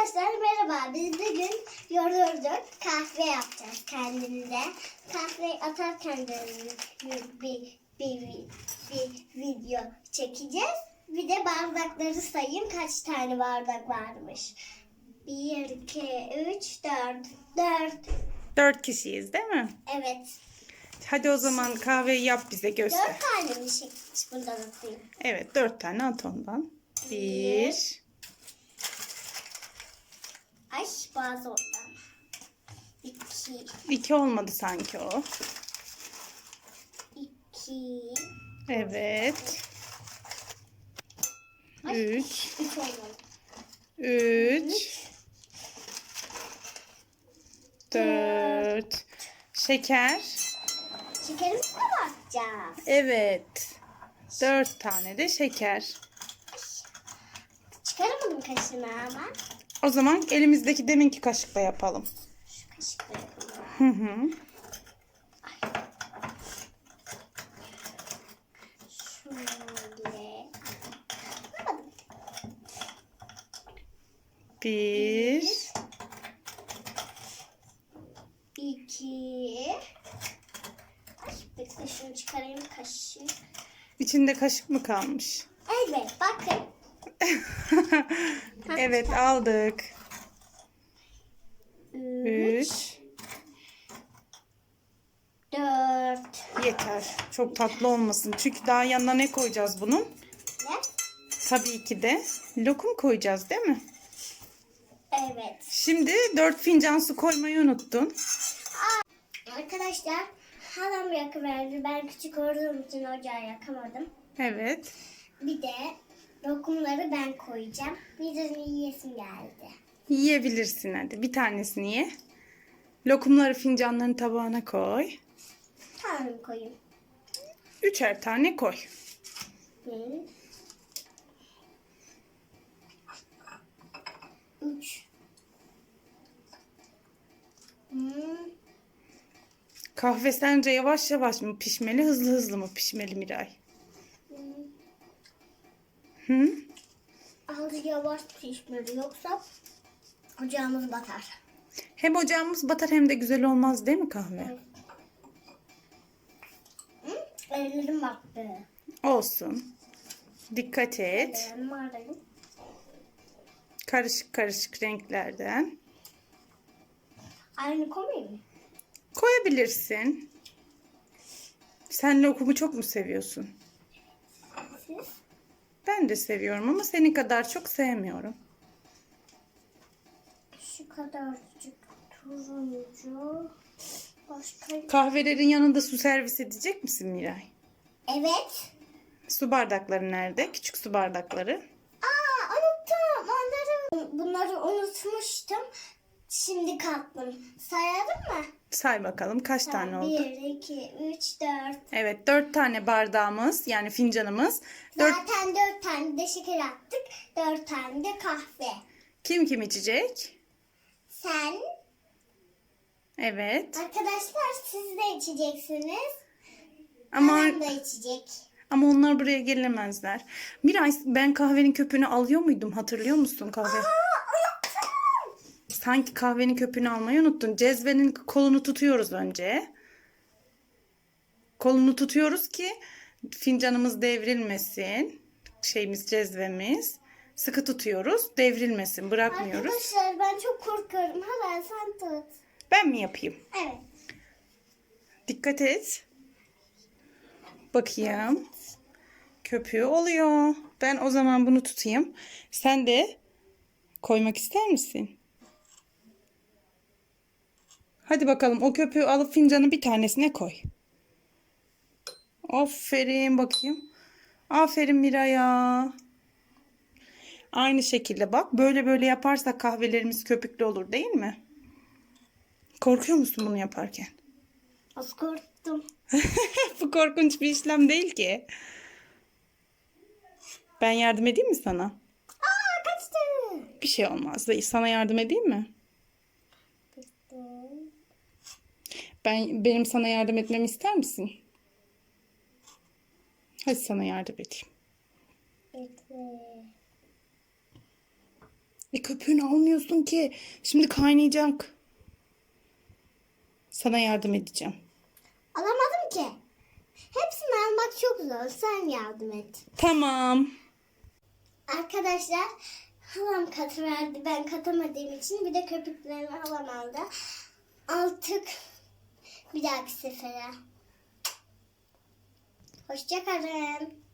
Arkadaşlar merhaba. Biz bugün yoğurduk. Kahve yapacağız kendimize. Kahve atarken de bir, bir, bir, bir video çekeceğiz. Bir de bardakları sayayım. Kaç tane bardak varmış. 1, 2, 3, 4. 4. 4 kişiyiz değil mi? Evet. Hadi o zaman kahveyi yap bize göster. 4 tane mi çekmiş buradan atayım? Evet 4 tane at ondan. 1, taş bazı oradan. İki. İki olmadı sanki o. İki. Evet. Ay, üç. Üç olmalı. Üç. Dört. Şeker. Şekerimize bakacağız. Evet. Dört tane de şeker. Çıkaramadım kaşını ama. O zaman elimizdeki deminki kaşıkla yapalım. Şu kaşıkla yapalım. Hı hı. Bir. İki. Ay, bekle şunu çıkarayım kaşık. İçinde kaşık mı kalmış? Evet bakın. Evet aldık. Üç, dört. Yeter. Çok tatlı olmasın. Çünkü daha yanına ne koyacağız bunun? Ne? Tabii ki de lokum koyacağız değil mi? Evet. Şimdi 4 fincan su koymayı unuttun. Arkadaşlar halam yakıverdi. Ben küçük olduğum için ocağı yakamadım. Evet. Bir de lokumları ben koyacağım. Birini yiyesim geldi. Yiyebilirsin hadi. Bir tanesini ye. Lokumları fincanların tabağına koy. Tamam koyayım. Üçer tane koy. Bir. Üç. Hmm. Kahve sence yavaş yavaş mı pişmeli, hızlı hızlı mı pişmeli Miray? Hı? Az yavaş pişmeli yoksa ocağımız batar. Hem ocağımız batar hem de güzel olmaz değil mi kahve? Hı? Ellerim battı. Olsun. Dikkat et. Ellerim ağrıyor. Karışık karışık renklerden. Aynı koyayım mı? Koyabilirsin. Sen lokumu çok mu seviyorsun? Siz? Ben de seviyorum ama senin kadar çok sevmiyorum. Şu kadarcık turuncu. Başka... Kahvelerin yanında su servis edecek misin Miray? Evet. Su bardakları nerede? Küçük su bardakları. Aa unuttum. Onları, bunları unutmuştum. Şimdi kalktım. Sayalım mı? Say bakalım kaç tane oldu? 1, 2, 3, 4. Evet dört tane bardağımız yani fincanımız. Dört... Zaten 4 tane de şeker attık. 4 tane de kahve. Kim kim içecek? Sen, Evet. arkadaşlar siz de içeceksiniz. Ama Annem da içecek. ama onlar buraya gelemezler. Miray ben kahvenin köpüğünü alıyor muydum? Hatırlıyor musun kahve? Sanki kahvenin köpüğünü almayı unuttun. Cezvenin kolunu tutuyoruz önce. Kolunu tutuyoruz ki fincanımız devrilmesin. Şeyimiz cezvemiz. Sıkı tutuyoruz. Devrilmesin. Bırakmıyoruz. Arkadaşlar ben çok korkuyorum. Hala sen tut. Ben mi yapayım? Evet. Dikkat et. Bakayım. Köpüğü oluyor. Ben o zaman bunu tutayım. Sen de koymak ister misin? Hadi bakalım o köpüğü alıp fincanın bir tanesine koy. Aferin bakayım. Aferin Miray'a. Aynı şekilde bak. Böyle böyle yaparsak kahvelerimiz köpüklü olur değil mi? Korkuyor musun bunu yaparken? Az korktum. Bu korkunç bir işlem değil ki. Ben yardım edeyim mi sana? Aa kaçtı. Bir şey olmaz. Sana yardım edeyim mi? Ben benim sana yardım etmemi ister misin? Hadi sana yardım edeyim. Bekle. E köpüğünü almıyorsun ki. Şimdi kaynayacak. Sana yardım edeceğim. Alamadım ki. Hepsini almak çok zor. Sen yardım et. Tamam. Arkadaşlar halam katı verdi. Ben katamadığım için bir de köpüklerini halam aldı. Artık bir dahaki sefere. Hoşçakalın.